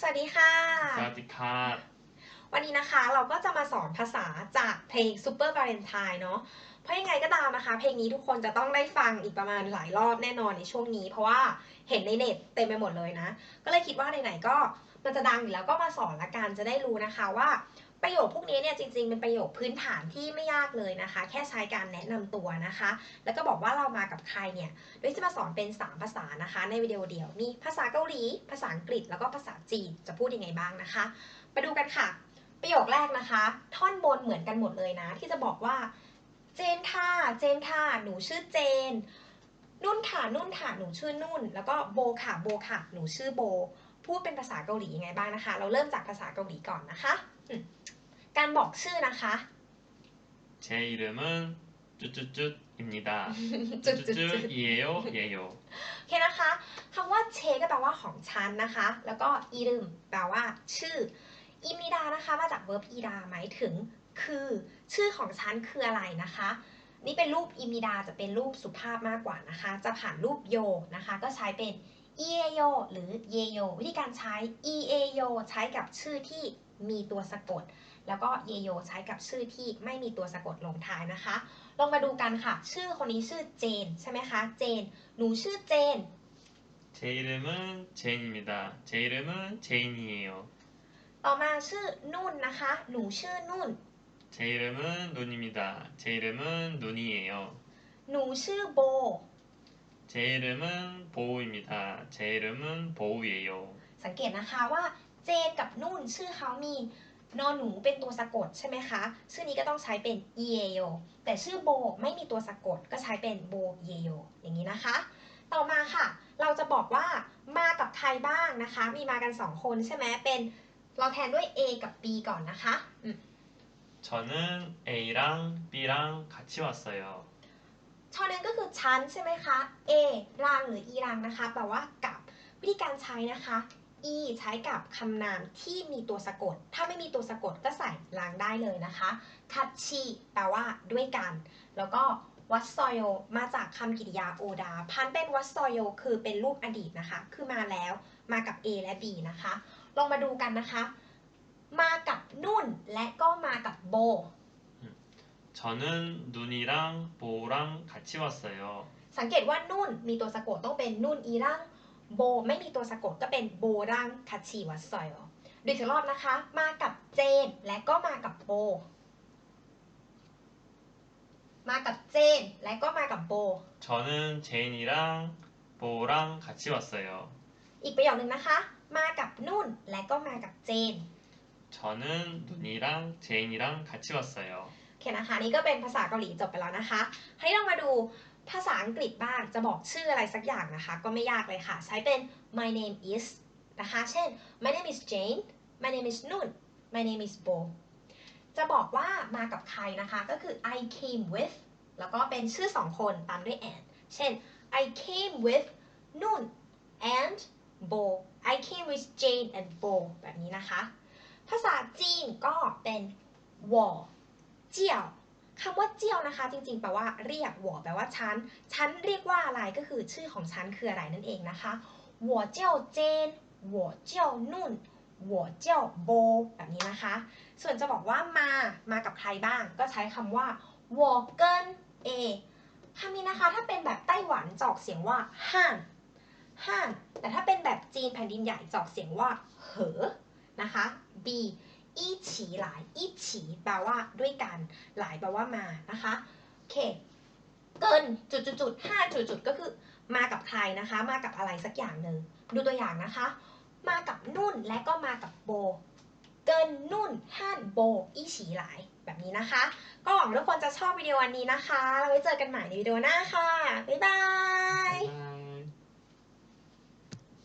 สวัสดีค่ะ สวัสดีค่ะวันนี้นะคะเราก็จะมาสอนภาษาจากเพลง Super Valentine เนาะเพราะยังไงก็ตามนะคะ เพลงนี้ทุกคนจะต้องได้ฟังอีกประมาณหลายรอบแน่นอนในช่วงนี้ เพราะว่าเห็นในเน็ตเต็มไปหมดเลยนะ ก็เลยคิดว่าไหนๆก็มันจะดังอยู่แล้วก็มาสอนละกันจะได้รู้นะคะว่า ประโยคพวกนี้เนี่ยจริงๆ เป็นประโยคพื้นฐานที่ไม่ยากเลยนะคะ แค่ใช้การแนะนำตัวนะคะ แล้วก็บอกว่าเรามากับใครเนี่ยโดยจะมาสอนเป็น 3 ภาษานะคะ ในวิดีโอเดียวมีภาษาเกาหลี ภาษาอังกฤษแล้วก็ภาษาจีนจะพูดยังไงบ้างนะคะ ไปดูกันค่ะ ประโยคแรกนะคะ ท่อนบนเหมือนกันหมดเลยนะ ที่จะบอกว่าเจนค่ะเจนค่ะหนูชื่อเจนนุ่นค่ะนุ่นค่ะหนูชื่อนุ่น แล้วก็โบค่ะโบค่ะหนูชื่อโบ พูดเป็นภาษาเกาหลียังไงบ้างนะคะ เราเริ่มจากภาษาเกาหลีก่อนนะคะ การบอกชื่อนะคะ 제 이름은 쭈쭈쭈입니다. จุดจุดจุด 쭈쭈쭈이에요, 예요. โอเคนะคะคำว่าเชก็แปลว่าของฉันนะคะ แล้วก็อีรึมแปลว่า ชื่ออิมิดานะคะ มาจาก verb อีดาหมายถึง คือ ชื่อของฉันคืออะไรนะคะ นี่เป็นรูปอิมิดาจะเป็นรูปสุภาพมากกว่านะคะ จะผ่านรูปโยนะคะ ก็ใช้เป็นเอโยหรือเยโยวิธีการใช้เอโยใช้กับชื่อที่มีตัวสะกด แล้วก็เยโยใช้กับชื่อที่ไม่มีตัวสะกดลงท้ายนะคะ ลองมาดูกันค่ะ ชื่อคนนี้ชื่อเจนใช่ไหมคะ เจน หนูชื่อเจน 제 이름은 제인입니다. 제 이름은 제인이에요. ต่อมาชื่อนุ่นนะคะ หนูชื่อนุ่น 제 이름은 눈입니다. 제 이름은 눈이에요. หนูชื่อโบ 제 이름은 보우입니다. 제 이름은 보우예요. สังเกตนะคะว่าเจนกับนุ่นชื่อเขามี นอนหนูเป็นตัวสะกดใช่ไหมคะ ชื่อนี้ก็ต้องใช้เป็นเยโยแต่ชื่อโบไม่มีตัวสะกดก็ใช้เป็นโบเยโยอย่างนี้นะคะ ต่อมาค่ะ เราจะบอกว่ามากับใครบ้างนะคะ มีมากันสองคนใช่ไหมเป็นเราแทนด้วย A กับ B ก่อนนะคะอืม 저는 A랑 B랑 같이 왔어요. ชอนึงก็คือชั้นใช่ไหมคะ A รางหรือ e รางนะคะ แปลว่ากับ วิธีการใช้นะคะ e ใช้กับคำนามที่มีตัวสะกด ถ้าไม่มีตัวสะกดก็ใส่รางได้เลยนะคะคัตชิแปลว่าด้วยกัน แล้วก็วัตซอยโยมาจากคำกริยาโอดา พันเป็นวัตซอยโยคือเป็นรูปอดีตนะคะ คือมาแล้ว มากับ A และ B นะคะ ลองมาดูกันนะคะ มากับนุ่นและก็มากับโบ 저는 눈이랑 보우랑 같이 왔어요. สังเกตว่านุ่นมีตัวสะกดต้องเป็นนุ่นอีรัง โบไม่มีตัวสะกดก็เป็นโบรังคัตชิวัตซอยดูอีกรอบนะคะ มากับเจนและก็มากับโบ มากับเจนและก็มากับโบ 저는 제인이랑 보우랑 같이 왔어요. อีกประโยคนึงนะคะ มากับนุ่นและก็มากับเจน 저는 눈이랑 제인이랑 같이 왔어요. โอเคนะคะ นี่ก็เป็นภาษาเกาหลีจบไปแล้วนะคะ ให้เรามาดู ภาษาอังกฤษบ้างจะบอกชื่ออะไรสักอย่างนะคะ ก็ไม่ยากเลยค่ะ ใช้เป็น my name is นะคะ เช่น my name is Jane my name is Nun my name is Bo จะบอกว่ามากับใครนะคะ ก็คือ I came with แล้วก็เป็นชื่อสองคนตามด้วย and เช่น I came with Nun and Bo I came with Jane and Bo แบบนี้นะคะ ภาษาจีนก็เป็นวอเจียว คำว่าเจียวนะคะ จริงๆแปลว่าเรียกหัวแปลว่าฉันฉันเรียกว่าอะไรก็คือชื่อของฉันคืออะไรนั่นเองนะคะหัวเจียวเจนหัวเจียวนุ่นหัวเจียวโบแบบนี้นะคะ ส่วนจะบอกว่ามามากับใครบ้าง ก็ใช้คำว่าวอเกินเอคำนี้นะคะถ้าเป็นแบบไต้หวันจอกเสียงว่าห่านห่านแต่ถ้าเป็นแบบจีนแผ่นดินใหญ่จออกเสียงว่า เหอนะคะ B อี้ฉีหลายอี้ฉีแปลว่าด้วยกันหลายแปลว่ามานะคะโอเคเกินจุดจุดจุดห้าจุดจุดก็คือมากับใครนะคะ มากับอะไรสักอย่างหนึ่งดูตัวอย่างนะคะ มากับนุ่นและก็มากับโบ เกินนุ่นห้านโบอี้ฉีหลายแบบนี้นะคะ ก็หวังทุกคนจะชอบวิดีโอวันนี้นะคะ เราไว้เจอกันใหม่ในวิดีโอหน้าค่ะ บ๊ายบาย